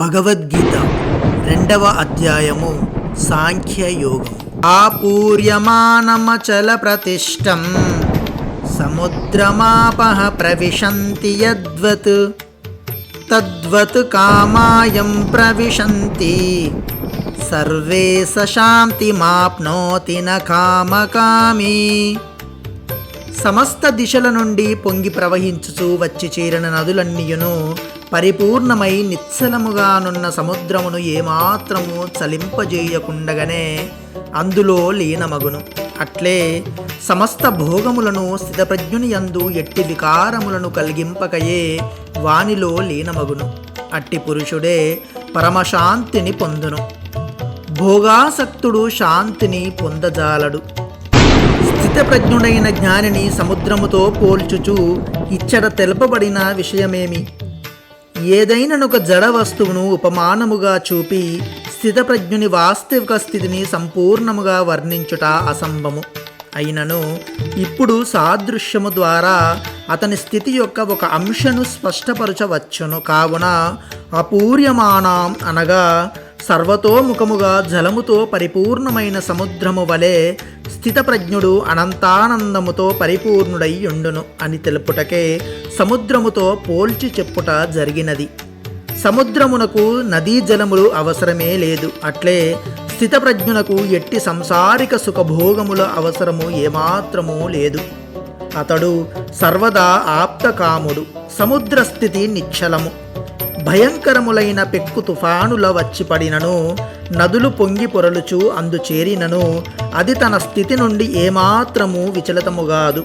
భగవద్గీత రెండవ అధ్యాయము సాంఖ్యయోగం. ఆపూర్యమానమచల ప్రతిష్టం సముద్రమాపహ ప్రవిశంతి యద్వత్. తద్వత్ కామాయం ప్రవిశంతి. సర్వే సశాంతిమాప్నోతి న కామకామీ. సమస్త దిశల నుండి పొంగి ప్రవహించుచూ వచ్చి చేరిన నదులన్నీయును పరిపూర్ణమై నిశ్చలముగానున్న సముద్రమును ఏమాత్రము చలింపజేయకుండగనే అందులో లీనమగును. అట్లే సమస్త భోగములను స్థితప్రజ్ఞుని యందు ఎట్టి వికారములను కలిగింపకయే వానిలో లీనమగును. అట్టి పురుషుడే పరమశాంతిని పొందును. భోగాసక్తుడు శాంతిని పొందజాలడు. స్థితప్రజ్ఞుడైన జ్ఞానిని సముద్రముతో పోల్చుచు ఇచ్చట తెలుపబడిన విషయమేమి? ఏదైననొక జడ వస్తువును ఉపమానముగా చూపి స్థితప్రజ్ఞుని వాస్తవిక స్థితిని సంపూర్ణముగా వర్ణించుట అసంభము. అయినను ఇప్పుడు సాదృశ్యము ద్వారా అతని స్థితి యొక్క ఒక అంశను స్పష్టపరచవచ్చును. కావున అపూర్యమానం అనగా సర్వతోముఖముగా జలముతో పరిపూర్ణమైన సముద్రము వలె స్థితప్రజ్ఞుడు అనంతానందముతో పరిపూర్ణుడై ఉండును అని తెలుపుటకే సముద్రముతో పోల్చి చెప్పుట జరిగినది. సముద్రమునకు నదీ జలములు అవసరమే లేదు. అట్లే స్థితప్రజ్ఞునకు ఎట్టి సంసారిక సుఖభోగముల అవసరము ఏమాత్రమూ లేదు. అతడు సర్వదా ఆప్తకాముడు. సముద్రస్థితి నిశ్చలము. భయంకరములైన పెక్కు తుఫానుల వచ్చి పడినను నదులు పొంగి పొరలుచు అందు చేరినను అది తన స్థితి నుండి ఏమాత్రము విచలితముగాదు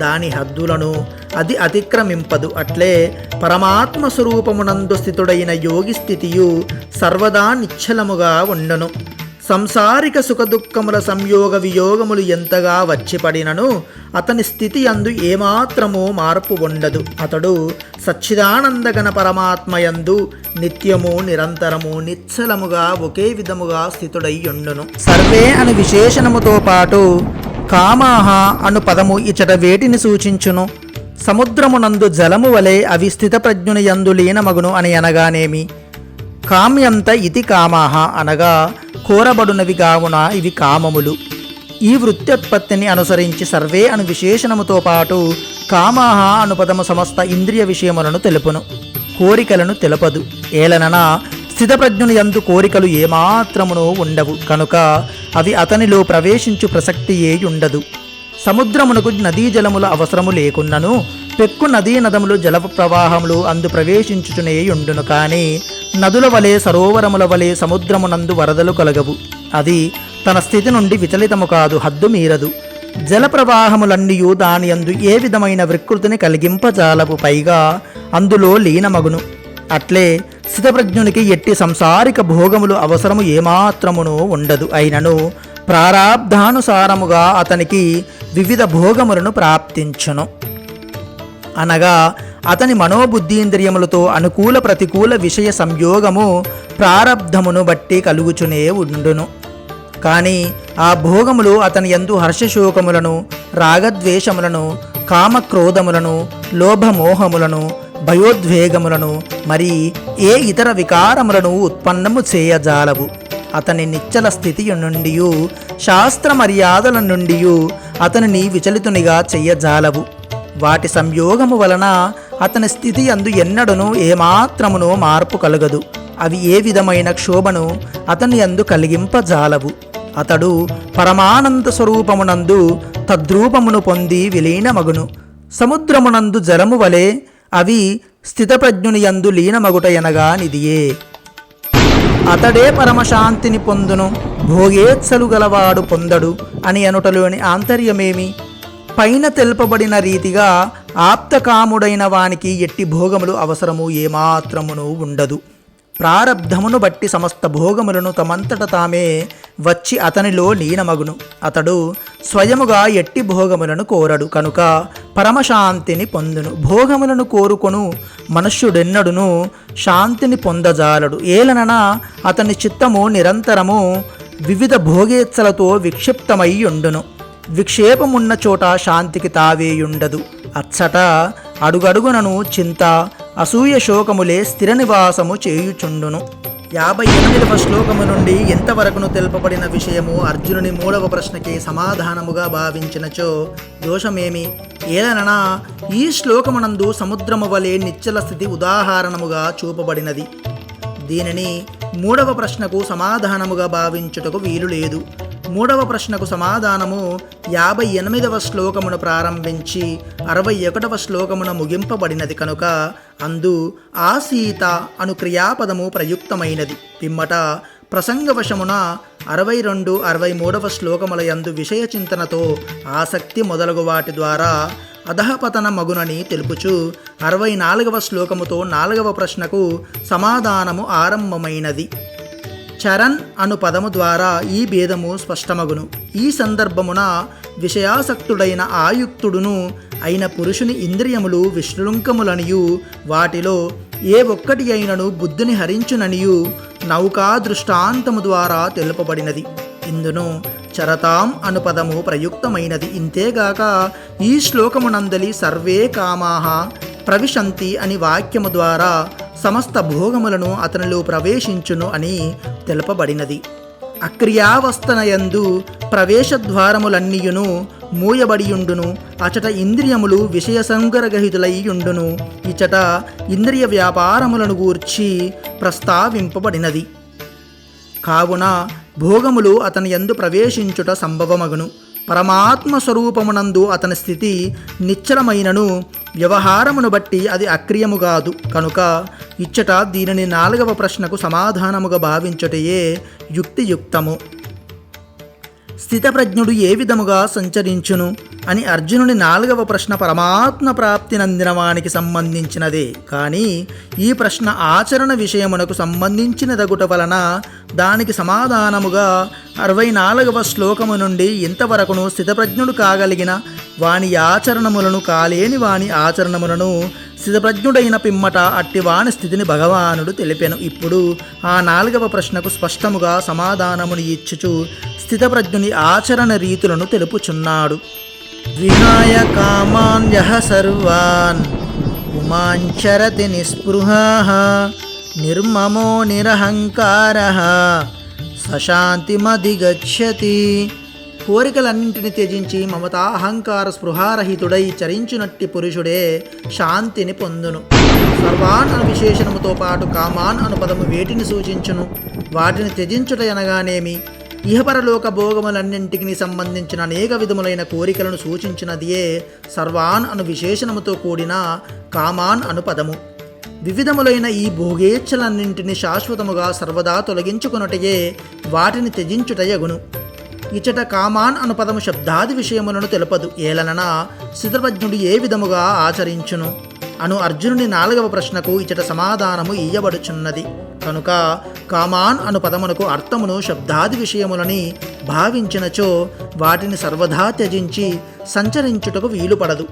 దాని హద్దులను అది అతిక్రమింపదు. అట్లే పరమాత్మ స్వరూపమునందు స్థితుడైన యోగి స్థితియు సర్వదా నిశ్చలముగా ఉండను. సంసారిక సుఖదుఖముల సంయోగ వియోగములు ఎంతగా వచ్చిపడినను అతని స్థితి అందు ఏమాత్రము మార్పు ఉండదు. అతడు సచ్చిదానందగణ పరమాత్మయందు నిత్యము నిరంతరము నిశ్చలముగా ఒకే విధముగా స్థితుడై ఉండును. సర్వే అను విశేషణముతో పాటు కామాహ అను పదము ఇచట వేటిని సూచించును. సముద్రమునందు జలము వలె అవి స్థితప్రజ్ఞుని యందు లీనమగును అని అనగానేమి? కామ్యంత ఇతి కామాహ అనగా కోరబడునవి కావున ఇవి కామములు. ఈ వృత్త్యుత్పత్తిని అనుసరించి సర్వే అను విశేషణముతో పాటు కామాహ అను పదము సమస్త ఇంద్రియ విషయములను తెలుపును. కోరికలను తెలపదు. ఏలనన స్థితప్రజ్ఞుని యందు కోరికలు ఏమాత్రమునో ఉండవు. కనుక అవి అతనిలో ప్రవేశించు ప్రసక్తియే ఉండదు సముద్రమునకు నదీ జలముల అవసరము లేకున్నను పెక్కు నదీ నదములు జల ప్రవాహములు అందు ప్రవేశించుచునే ఉండును కానీ నదుల వలె సరోవరముల వలె సముద్రమునందు వరదలు కలగవు. అది తన స్థితి నుండి విచలితము కాదు హద్దు మీరదు. జల ప్రవాహములన్నీయు దాని అందు ఏ విధమైన వికృతిని కలిగింపజాలవు పైగా అందులో లీనమగును. అట్లే స్థితప్రజ్ఞునికి ఎట్టి సంసారిక భోగములు అవసరము ఏమాత్రమును ఉండదు. అయినను ప్రారాబ్ధానుసారముగా అతనికి వివిధ భోగములను ప్రాప్తించును. అనగా అతని మనోబుద్ధీంద్రియములతో అనుకూల ప్రతికూల విషయ సంయోగము ప్రారబ్ధమును బట్టి కలుగుచునే ఉండును. కానీ ఆ భోగములు అతని యందు హర్షశోకములను రాగద్వేషములను కామక్రోధములను లోభమోహములను భయోద్వేగములను మరి ఏ ఇతర వికారములను ఉత్పన్నము చేయజాలవు. అతని నిచ్చల స్థితి నుండి శాస్త్ర మర్యాదల నుండి అతనిని విచలితునిగా చెయ్యజాలవు వాటి సంయోగము వలన అతని స్థితి అందు ఎన్నడను ఏమాత్రమును మార్పు కలగదు. అవి ఏ విధమైన క్షోభను అతని అందు కలిగింపజాలవు. అతడు పరమానంద స్వరూపమునందు తద్రూపమును పొంది విలీనమగును సముద్రమునందు జలము వలె అవి స్థితప్రజ్ఞునియందు యందు లీనమగుట ఎనగా నిదియే అతడే పరమశాంతిని పొందును. భోగేచ్ఛలు గలవాడు పొందడు అని అనుటలోని ఆంతర్యమేమి? పైన తెలుపబడిన రీతిగా ఆప్తకాముడైన వానికి ఎట్టి భోగములు అవసరము ఏమాత్రమును ఉండదు. ప్రారబ్ధమును బట్టి సమస్త భోగములను తమంతట తామే వచ్చి అతనిలో లీనమగును. అతడు స్వయముగా ఎట్టి భోగములను కోరడు. కనుక పరమశాంతిని పొందును. భోగములను కోరుకొను మనుష్యుడెన్నడును శాంతిని పొందజాలడు. ఏలనన అతని చిత్తము నిరంతరము వివిధ భోగేచ్ఛలతో విక్షిప్తమై ఉండును. విక్షేపమున్న చోట శాంతికి తావేయుండదు. అచ్చట అడుగడుగునను చింత అసూయ శోకములే స్థిర నివాసము చేయుచుండును. యాభై ఎనిమిదవ శ్లోకము నుండి ఎంతవరకును తెలుపబడిన విషయము అర్జునుని మూడవ ప్రశ్నకి సమాధానముగా భావించినచో దోషమేమి? ఏలననా ఈ శ్లోకమునందు సముద్రము వలె నిశ్చల స్థితి ఉదాహరణముగా చూపబడినది. దీనిని మూడవ ప్రశ్నకు సమాధానముగా భావించుటకు వీలు లేదు మూడవ ప్రశ్నకు సమాధానము యాభై ఎనిమిదవ శ్లోకమును ప్రారంభించి అరవై ఒకటవ శ్లోకమున ముగింపబడినది కనుక అందు ఆసీత అను క్రియాపదము ప్రయుక్తమైనది. పిమ్మట ప్రసంగవశమున అరవై రెండు అరవై మూడవ శ్లోకముల యందు విషయ చింతనతో ఆసక్తి మొదలగు వాటి ద్వారా అధహపతన మగునని తెలుపుచు అరవై నాలుగవ శ్లోకముతో నాలుగవ ప్రశ్నకు సమాధానము ఆరంభమైనది. చరణ్ అను పదము ద్వారా ఈ భేదము స్పష్టమగును. ఈ సందర్భమున విషయాసక్తుడైన ఆయుక్తుడును అయిన పురుషుని ఇంద్రియములు విశృంఖములనియు వాటిలో ఏ ఒక్కటి అయినను బుద్ధిని హరించుననియు నౌకా దృష్టాంతము ద్వారా తెలుపబడినది. ఇందును చరతాం అను పదము ప్రయుక్తమైనది. ఇంతేగాక ఈ శ్లోకమునందలి సర్వే కామాహ ప్రవిశంతి అని వాక్యము ద్వారా సమస్త భోగములను అతనిలో ప్రవేశించును అని తెలుపబడినది. అక్రియావస్థనయందు ప్రవేశద్వారములన్నీయును మూయబడియుండును అచట ఇంద్రియములు విషయ సంగరగహితులయ్యుండును ఇచట ఇంద్రియ వ్యాపారములను గూర్చి ప్రస్తావింపబడినది. కావున భోగములు అతని యందు ప్రవేశించుట సంభవమగును. పరమాత్మ స్వరూపమునందు అతని స్థితి నిశ్చలమైనను వ్యవహారమును బట్టి అది అక్రియము కాదు కనుక ఇచ్చట దీనిని నాలుగవ ప్రశ్నకు సమాధానముగా భావించుటయే యుక్తియుక్తము. స్థితప్రజ్ఞుడు ఏ విధముగా సంచరించును అని అర్జునుని నాలుగవ ప్రశ్న పరమాత్మ ప్రాప్తి నందిన వానికి సంబంధించినదే. కానీ ఈ ప్రశ్న ఆచరణ విషయమునకు సంబంధించినదగుట వలన దానికి సమాధానముగా అరవై నాలుగవ శ్లోకము నుండి ఇంతవరకును స్థితప్రజ్ఞుడు కాగలిగిన వాని ఆచరణములను కాలేని వాని ఆచరణములను స్థితప్రజ్ఞుడైన పిమ్మట అట్టివాని స్థితిని భగవానుడు తెలిపెను. ఇప్పుడు ఆ నాలుగవ ప్రశ్నకు స్పష్టముగా సమాధానమును ఇచ్చుచు స్థితప్రజ్ఞుని ఆచరణ రీతులను తెలుపుచున్నాడు. విహాయ కామాన్యః సర్వాన్ ఉమాంచరతి నిస్పృహ నిర్మమో నిరహంకార సశాంతిమధిగచ్చతి. కోరికలన్నింటిని త్యజించి మమతా అహంకార స్పృహారహితుడై చరించునట్టి పురుషుడే శాంతిని పొందును. సర్వాన్ అను విశేషణముతో పాటు కామాన్ అను పదము వేటిని సూచించును? వాటిని త్యజించుట అనగానేమి ఇహపరలోక భోగములన్నింటికి సంబంధించిన అనేక విధములైన కోరికలను సూచించినదియే సర్వాన్ అను విశేషణముతో కూడిన కామాన్ అను పదము వివిధములైన ఈ భోగేచ్ఛలన్నింటిని శాశ్వతముగా సర్వదా తొలగించుకొనుటయే వాటిని త్యజించుటయగును ఇచట కామాన్ అను పదము శబ్దాది విషయములను తెలుపదు. ఏలనన స్థితప్రజ్ఞుడు ఏ విధముగా ఆచరించును? అను అర్జునుడి నాలుగవ ప్రశ్నకు ఇచట సమాధానము ఇయ్యబడుచున్నది. కనుక కామాన్ అను పదమునకు అర్థమును శబ్దాది విషయములని భావించినచో వాటిని సర్వదా త్యజించి సంచరించుటకు వీలుపడదు.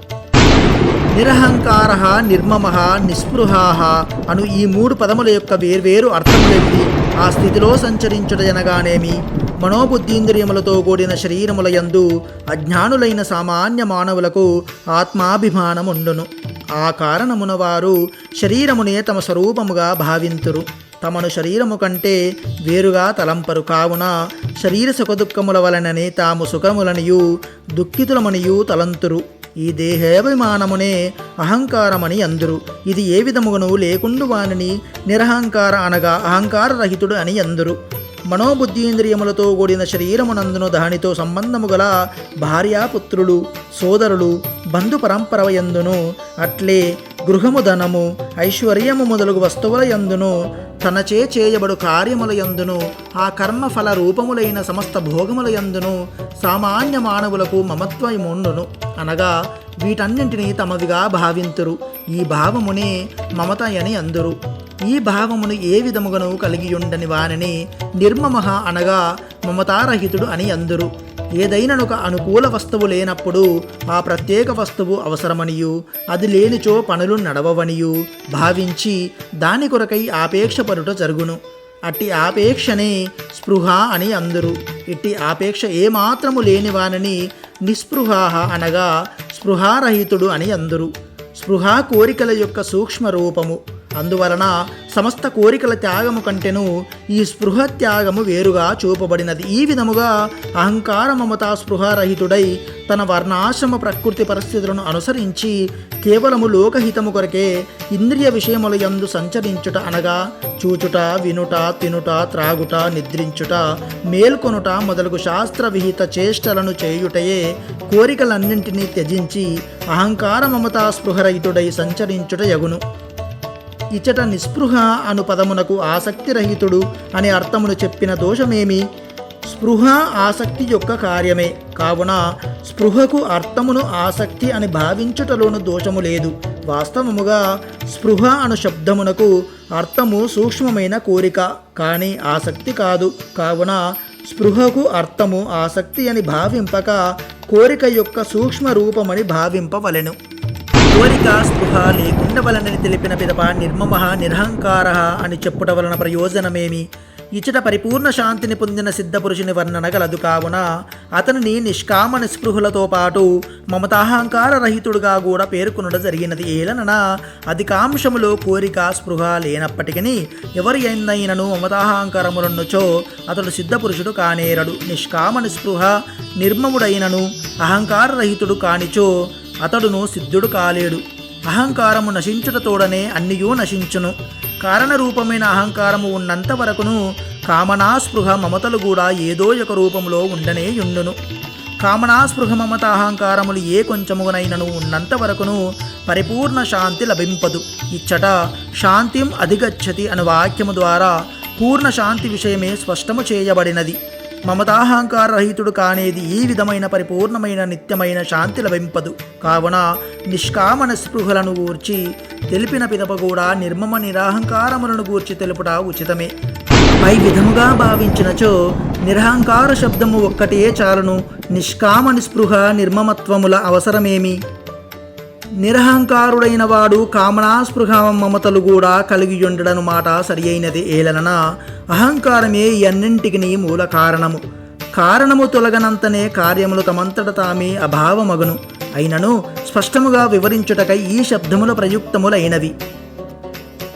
నిరహంకార నిర్మమ నిస్పృహా అను ఈ మూడు పదముల యొక్క వేర్వేరు అర్థములేవి ఆ స్థితిలో సంచరించుట అనగానేమి మనోబుద్ధీంద్రియములతో కూడిన శరీరముల యందు అజ్ఞానులైన సామాన్య మానవులకు ఆత్మాభిమానముండును. ఆ కారణమున వారు శరీరమునే తమ స్వరూపముగా భావింతురు. తమను శరీరము కంటే వేరుగా తలంపరు. కావున శరీర సుఖదుఖముల వలననే తాము సుఖములనియు దుఃఖితులమనియు తలంతురు. ఈ దేహాభిమానమునే అహంకారమని అందురు ఇది ఏ విధముగను లేకుండు వానిని నిరహంకార అనగా అహంకార రహితుడు అని అందురు మనోబుద్ధీంద్రియములతో కూడిన శరీరమునందును దానితో సంబంధము గల భార్యాపుత్రులు సోదరులు బంధు పరంపరయందును అట్లే గృహము ధనము ఐశ్వర్యము మొదలగు వస్తువుల యందును తనచే చేయబడు కార్యముల యందును ఆ కర్మఫల రూపములైన సమస్త భోగముల యందును సామాన్య మానవులకు మమత్వముండును. అనగా వీటన్నింటినీ తమవిగా భావింతురు. ఈ భావమునే మమత అని అందురు. ఈ భావమును ఏ విధముగను కలిగి ఉండని వానిని నిర్మమః అనగా మమతారహితుడు అని అందురు. ఏదైననొక అనుకూల వస్తువు లేనప్పుడు ఆ ప్రత్యేక వస్తువు అవసరమనియు అది లేనిచో పనులు నడవవనియు భావించి దాని కొరకై ఆపేక్ష పరుట జరుగును. అట్టి ఆపేక్షనే స్పృహ అని అందురు. ఇట్టి ఆపేక్ష ఏమాత్రము లేనివానని నిస్పృహ అనగా స్పృహారహితుడు అని అందురు. స్పృహ కోరికల యొక్క సూక్ష్మ రూపము అందువలన సమస్త కోరికల త్యాగము కంటేను ఈ స్పృహ త్యాగము వేరుగా చూపబడినది. ఈ విధముగా అహంకార మమతా స్పృహారహితుడై తన వర్ణాశ్రమ ప్రకృతి పరిస్థితులను అనుసరించి కేవలము లోకహితము కొరకే ఇంద్రియ విషయముల యందు సంచరించుట అనగా చూచుట వినుట తినుట త్రాగుట నిద్రించుట మేల్కొనుట మొదలగు శాస్త్ర విహిత చేష్టలను చేయుటయే కోరికలన్నింటినీ త్యజించి అహంకార మమతా స్పృహరహితుడై సంచరించుట యగును. ఇచ్చట నిస్పృహ అను పదమునకు ఆసక్తిరహితుడు అనే అర్థమును చెప్పిన దోషమేమి? స్పృహ ఆసక్తి యొక్క కార్యమే. కావున స్పృహకు అర్థమును ఆసక్తి అని భావించుటలోను దోషము లేదు. వాస్తవముగా స్పృహ అను శబ్దమునకు అర్థము సూక్ష్మమైన కోరిక కానీ ఆసక్తి కాదు. కావున స్పృహకు అర్థము ఆసక్తి అని భావింపక కోరిక యొక్క సూక్ష్మ రూపమని భావింపవలెను. కోరిక స్పృహ లేకుండా వలనని తెలిపిన పిదప నిర్మమ నిరహంకార అని చెప్పుట వలన ప్రయోజనమేమి? ఇచ్చట పరిపూర్ణ శాంతిని పొందిన సిద్ధపురుషుని వర్ణన గలదు కావున అతనిని నిష్కామ నిస్పృహులతో పాటు మమతాహంకార రహితుడుగా కూడా పేర్కొనడం జరిగినది ఏలనన అధికాంశములో కోరిక స్పృహ లేనప్పటికీ ఎవరి ఎందైనను మమతాహంకారములనుచో అతడు సిద్ధపురుషుడు కానేరడు. నిష్కామ నిస్పృహ నిర్మముడైనను అహంకార రహితుడు కానిచో అతడును సిద్ధుడు కాలేడు. అహంకారము నశించుటతోడనే అన్నియూ నశించును. కారణరూపమైన అహంకారము ఉన్నంత వరకును కామనాస్పృహ మమతలు కూడా ఏదో ఒక రూపంలో ఉండనే యుండును. కామనాస్పృహ మమత అహంకారములు ఏ కొంచెమునైనను ఉన్నంత వరకును పరిపూర్ణ శాంతి లభింపదు. ఇచ్చట శాంతిం అధిగచ్చతి అను వాక్యము ద్వారా పూర్ణ శాంతి విషయమే స్పష్టము చేయబడినది. మమతాహంకార రహితుడు కానేది ఈ విధమైన పరిపూర్ణమైన నిత్యమైన శాంతి లభింపదు. కావున నిష్కామన స్పృహలను గూర్చి తెలిపిన పిదప కూడా నిర్మమ నిరాహంకారములను గూర్చి తెలుపుట ఉచితమే. పై విధముగా భావించినచో నిరహంకార శబ్దము ఒక్కటే చాలును నిష్కామ నిస్పృహ నిర్మమత్వముల అవసరమేమి? నిరహంకారుడైన వాడు కామనాస్పృహ మమతలు కూడా కలిగి ఉండడను మాట సరి అయినది ఏలనన. అహంకారమే ఈ మూల కారణము. కారణము తొలగనంతనే కార్యములు తమంతట తామే అభావమగును. అయినను స్పష్టముగా వివరించుటకై ఈ శబ్దముల ప్రయుక్తములైనవి.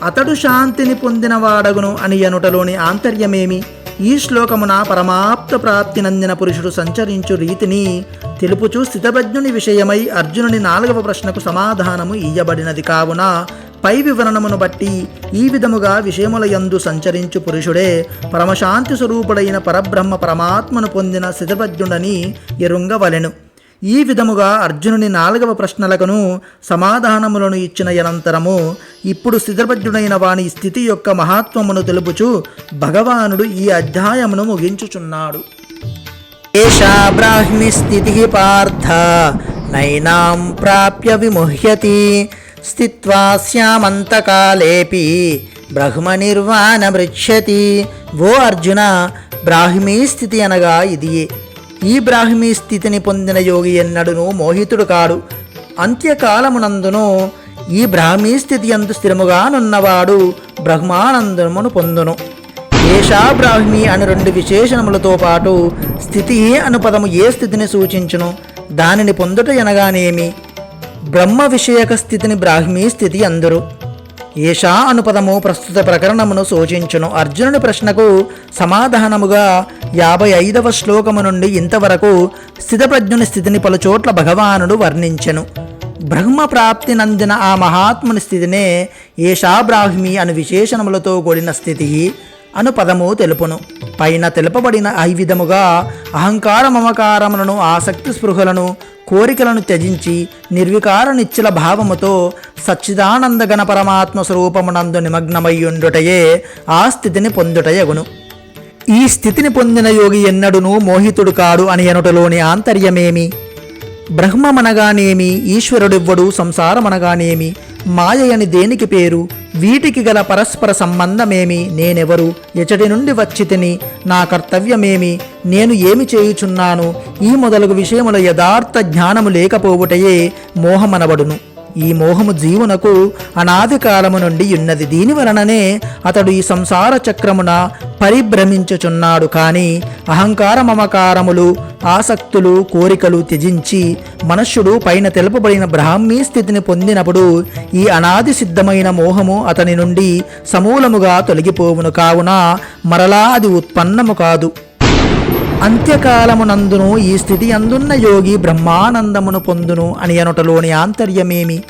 అతడు శాంతిని పొందినవాడగును అని అనుటలోని ఆంతర్యమేమి? ఈ శ్లోకమున పరమాప్త ప్రాప్తి నందిన పురుషుడు సంచరించు రీతిని తెలుపుచూ స్థితభజ్ఞుని విషయమై అర్జునుని నాలుగవ ప్రశ్నకు సమాధానము ఇయ్యబడినది కావున పై వివరణమును బట్టి ఈ విధముగా విషయముల యందు సంచరించు పురుషుడే పరమశాంతి స్వరూపుడైన పరబ్రహ్మ పరమాత్మను పొందిన స్థితభజ్ఞుడని ఎరుంగవలెను. ఈ విధముగా అర్జునుని నాలుగవ ప్రశ్నలకును సమాధానములను ఇచ్చిన అనంతరము ఇప్పుడు స్థితపజ్ఞుడైన వాని స్థితి యొక్క మహాత్వమును తెలుపుచు భగవానుడు ఈ అధ్యాయమును ముగించుచున్నాడు. ఏషా బ్రాహ్మి స్థితి పార్థ నైనాం ప్రాప్య విముహ్యతి స్థిత్వా శ్యామంతకాలేపి బ్రహ్మ నిర్వాణ మృచ్యతి ఓ అర్జున బ్రాహ్మీ స్థితి అనగా ఇది ఈ బ్రాహ్మీ స్థితిని పొందిన యోగి ఎన్నడును మోహితుడు కాడు. అంత్యకాలమునందును ఈ బ్రాహ్మీ స్థితి అందు స్థిరముగానున్నవాడు బ్రహ్మానందమును పొందును. ఏషా బ్రాహ్మి అని రెండు విశేషణములతో పాటు స్థితి అను పదము ఏ స్థితిని సూచించును? దానిని పొందుట ఎనగానేమి? బ్రహ్మ విషయక స్థితిని బ్రాహ్మీ స్థితి అందరు. ఏషా అనుపదము ప్రస్తుత ప్రకరణమును సూచించును. అర్జునుని ప్రశ్నకు సమాధానముగా యాభై ఐదవ శ్లోకము నుండి ఇంతవరకు స్థితప్రజ్ఞుని స్థితిని పలుచోట్ల భగవానుడు వర్ణించెను. బ్రహ్మ ప్రాప్తి నందిన ఆ మహాత్ముని స్థితినే ఏషా బ్రాహ్మి అను విశేషణములతో కూడిన స్థితి అను పదము తెలుపును. పైన తెలుపబడిన ఐ విధముగా అహంకార మమకారములను ఆసక్తి స్పృహలను కోరికలను త్యజించి నిర్వికార నిశ్చల భావముతో సచ్చిదానంద గణ పరమాత్మ స్వరూపమునందు నిమగ్నమయ్యుండుటయే ఆ స్థితిని పొందుటయగును. ఈ స్థితిని పొందిన యోగి ఎన్నడునూ మోహితుడు కాడు అని అనుటలోని ఆంతర్యమేమి? బ్రహ్మమనగానేమి? ఈశ్వరుడివ్వడు సంసారమనగానేమి? మాయయని దేనికి పేరు? వీటికి గల పరస్పర సంబంధమేమి? నేనెవరు? ఎచటి నుండి వచ్చితిని? నా కర్తవ్యమేమి? నేను ఏమి చేయుచున్నాను? ఈ మొదలగు విషయముల యథార్థ జ్ఞానము లేకపోవుటయే మోహమనబడును. ఈ మోహము జీవునకు అనాది కాలము నుండి ఉన్నది. దీని వలననే అతడు ఈ సంసార చక్రమున పరిభ్రమించుచున్నాడు. కాని అహంకార మమకారములు ఆసక్తులు కోరికలు త్యజించి మనుష్యుడు పైన తెలుపబడిన బ్రాహ్మీ స్థితిని పొందినప్పుడు ఈ అనాది సిద్ధమైన మోహము అతని నుండి సమూలముగా తొలగిపోవును. కావున మరలా అది ఉత్పన్నము కాదు. అంత్యకాలమునందును ఈ స్థితి అందున్న యోగి బ్రహ్మానందమును పొందును అని అనుటలోని ఆంతర్యమేమి?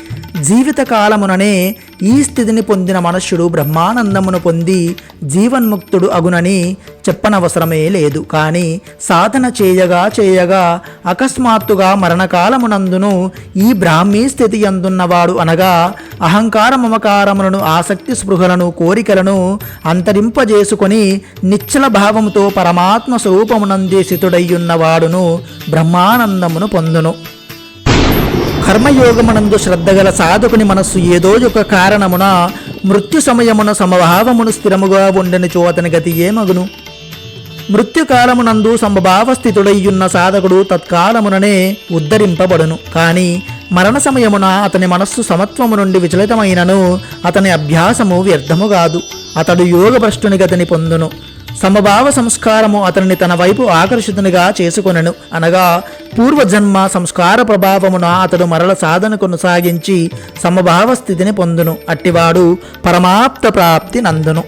జీవితకాలముననే ఈ స్థితిని పొందిన మనుష్యుడు బ్రహ్మానందమును పొంది జీవన్ముక్తుడు అగునని చెప్పనవసరమే లేదు. కానీ సాధన చేయగా చేయగా అకస్మాత్తుగా మరణకాలమునందును ఈ బ్రాహ్మీ స్థితి అందున్నవాడు అనగా అహంకార మమకారములను ఆసక్తి స్పృహలను కోరికలను అంతరింపజేసుకొని నిశ్చల భావముతో పరమాత్మ స్వరూపమునందే స్థితుడయ్యున్నవాడును బ్రహ్మానందమును పొందును. కర్మయోగమునందు శ్రద్ధగల సాధకుని మనస్సు ఏదో ఒక కారణమున మృత్యు సమయమున సమభావమును స్థిరముగా ఉండనిచో అతని గతి ఏమగును? మృత్యుకాలమునందు సమభావ స్థితుడయ్యున్న సాధకుడు తత్కాలముననే ఉద్ధరింపబడును. కానీ మరణ సమయమున అతని మనస్సు సమత్వము నుండి విచలితమైనను అతని అభ్యాసము వ్యర్థము కాదు. అతడు యోగభ్రష్టుని గతిని పొందును. సమభావ సంస్కారము అతనిని తన వైపు ఆకర్షితునిగా చేసుకొనెను. అనగా పూర్వజన్మ సంస్కార ప్రభావమున అతడు మరల సాధన కొనసాగించి సమభావ స్థితిని పొందును. అట్టివాడు పరమాప్త ప్రాప్తి నందును.